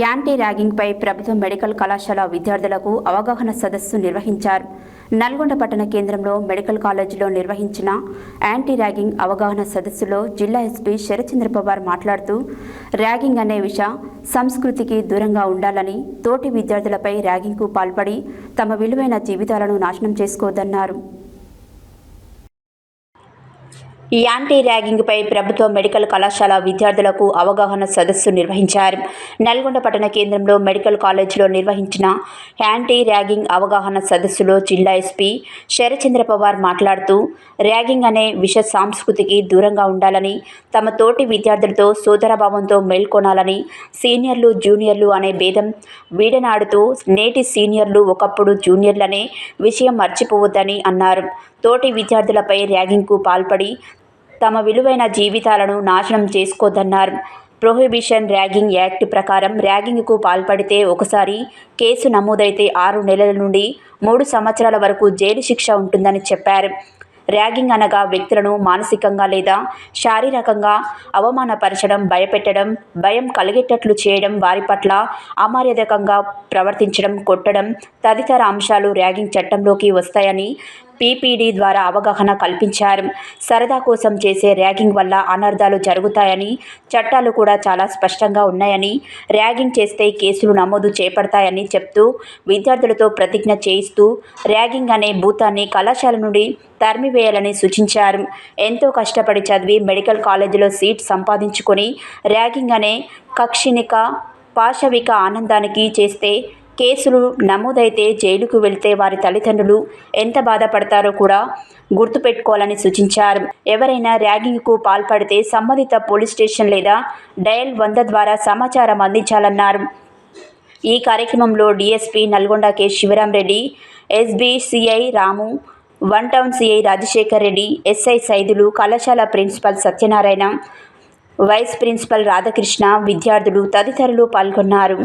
Anti ర్యాగింగ్పై ప్రభుత్వ medical కళాశాల విద్యార్థులకు అవగాహన సదస్సు నిర్వహించారు. నల్గొండ పట్టణ కేంద్రంలో మెడికల్ కాలేజీలో నిర్వహించిన యాంటీ ర్యాగింగ్ అవగాహన సదస్సులో జిల్లా ఎస్పీ శరచంద్ర పవార్ మాట్లాడుతూ ర్యాగింగ్ అనే విష సంస్కృతికి దూరంగా ఉండాలని తోటి విద్యార్థులపై ర్యాగింగ్కు పాల్పడి తమ విలువైన జీవితాలను నాశనం చేసుకోవద్దన్నారు యాంటీ ర్యాగింగ్పై ప్రభుత్వ మెడికల్ కళాశాల విద్యార్థులకు అవగాహన సదస్సు నిర్వహించారు. నల్గొండ పట్టణ కేంద్రంలో మెడికల్ కాలేజీలో నిర్వహించిన యాంటీ ర్యాగింగ్ అవగాహన సదస్సులో జిల్లా ఎస్పీ శరచంద్ర పవార్ మాట్లాడుతూ ర్యాగింగ్ అనే విష సాంస్కృతికి దూరంగా ఉండాలని తమ తోటి విద్యార్థులతో సోదరభావంతో మేల్కొనాలని సీనియర్లు జూనియర్లు అనే భేదం వీడనాడుతూ నేటి సీనియర్లు ఒకప్పుడు జూనియర్లనే విషయం మర్చిపోవద్దని అన్నారు. తోటి విద్యార్థులపై ర్యాగింగ్కు పాల్పడి తమ విలువైన జీవితాలను నాశనం చేసుకోదన్నారు. ప్రొహిబిషన్ ర్యాగింగ్ యాక్ట్ ప్రకారం ర్యాగింగ్కు పాల్పడితే ఒకసారి కేసు నమోదైతే ఆరు నెలల నుండి మూడు సంవత్సరాల వరకు జైలు శిక్ష ఉంటుందని చెప్పారు. ర్యాగింగ్ అనగా వ్యక్తులను మానసికంగా లేదా శారీరకంగా అవమానపరచడం భయపెట్టడం భయం కలిగేటట్లు చేయడం వారి పట్ల అమర్యాదకంగా ప్రవర్తించడం కొట్టడం తదితర అంశాలు ర్యాగింగ్ చట్టంలోకి వస్తాయని పీపీడీ ద్వారా అవగాహన కల్పించారు. సరదా కోసం చేసే ర్యాగింగ్ వల్ల అనర్థాలు జరుగుతాయని చట్టాలు కూడా చాలా స్పష్టంగా ఉన్నాయని ర్యాగింగ్ చేస్తే కేసులు నమోదు చేపడతాయని చెప్తూ విద్యార్థులతో ప్రతిజ్ఞ చేయిస్తూ ర్యాగింగ్ అనే భూతాన్ని కళాశాల నుండి తరిమివేయాలని సూచించారు. ఎంతో కష్టపడి చదివి మెడికల్ కాలేజీలో సీట్ సంపాదించుకొని ర్యాగింగ్ అనే కక్షినిక పాశవిక ఆనందానికి చేస్తే కేసులు నమోదైతే జైలుకు వెళ్తే వారి తల్లిదండ్రులు ఎంత బాధపడతారో కూడా గుర్తుపెట్టుకోవాలని సూచించారు. ఎవరైనా ర్యాగింగ్కు పాల్పడితే సంబంధిత పోలీస్ స్టేషన్ లేదా డయల్ వంద ద్వారా సమాచారం అందించాలన్నారు. ఈ కార్యక్రమంలో DSP Nalgonda K. Sivaram Reddy ఎస్బీసీఐ Ramu one town CI Rajasekhar Reddy SI Saidulu కళాశాల principal Satyanarayana vice principal Radhakrishna విద్యార్థులు తదితరులు పాల్గొన్నారు.